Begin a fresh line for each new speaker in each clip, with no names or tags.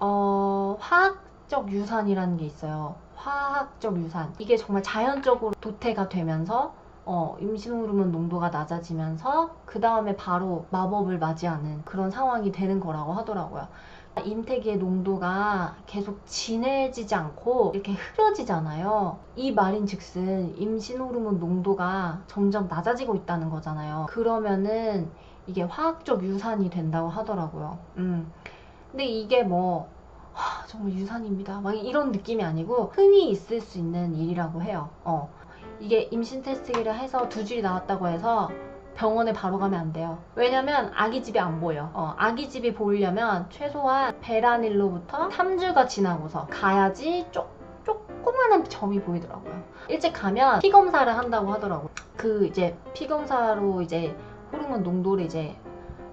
어, 화학적 유산이라는 게 있어요. 화학적 유산. 이게 정말 자연적으로 도태가 되면서 어, 임신 호르몬 농도가 낮아지면서 그 다음에 바로 마법을 맞이하는 그런 상황이 되는 거라고 하더라고요. 임태기의 농도가 계속 진해지지 않고 이렇게 흐려지잖아요. 이 말인 즉슨 임신 호르몬 농도가 점점 낮아지고 있다는 거잖아요. 그러면은 이게 화학적 유산이 된다고 하더라고요. 음. 근데 이게 뭐 하, 정말 유산입니다. 막 이런 느낌이 아니고 흔히 있을 수 있는 일이라고 해요. 어. 이게 임신 테스트기를 해서 두 줄이 나왔다고 해서 병원에 바로 가면 안 돼요. 왜냐면 아기 집이 안 보여. 어, 아기 집이 보이려면 최소한 베라닐로부터 3주가 지나고서 가야지 쪼, 조그만한 점이 보이더라고요. 일찍 가면 피 검사를 한다고 하더라고요. 그 이제 피 검사로 이제 호르몬 농도를 이제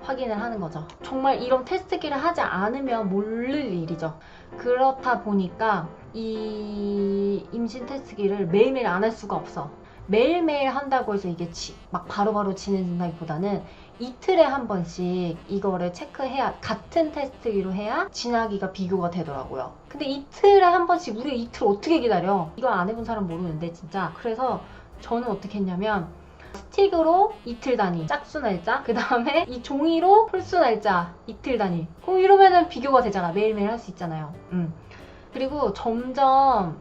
확인을 하는 거죠. 정말 이런 테스트기를 하지 않으면 모를 일이죠. 그렇다 보니까 이 임신 테스트기를 매일매일 안 할 수가 없어. 매일매일 한다고 해서 이게 지- 막 바로바로 진행된다기보다는 이틀에 한 번씩 이거를 체크해야 같은 테스트기로 해야 진하기가 비교가 되더라고요. 근데 이틀에 한 번씩 우리가 이틀 어떻게 기다려? 이거 안 해본 사람 모르는데 진짜 그래서 저는 어떻게 했냐면 스틱으로 이틀 단위 짝수 날짜 그 다음에 이 종이로 홀수 날짜 이틀 단위. 그럼 이러면은 비교가 되잖아. 매일매일 할 수 있잖아요. 음. 그리고 점점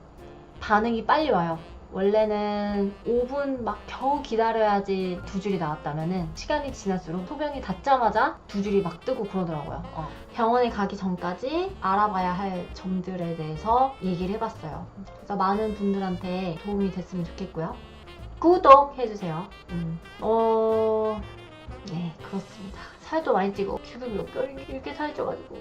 반응이 빨리 와요. 원래는 5분 막 겨우 기다려야지 두 줄이 나왔다면은 시간이 지날수록 소변이 닿자마자 두 줄이 막 뜨고 그러더라고요. 어. 병원에 가기 전까지 알아봐야 할 점들에 대해서 얘기를 해봤어요. 그래서 많은 분들한테 도움이 됐으면 좋겠고요 구독해주세요. 음. 어, 네, 그렇습니다. 살도 많이 찌고, 지금 몇 개월 이렇게 살쪄가지고.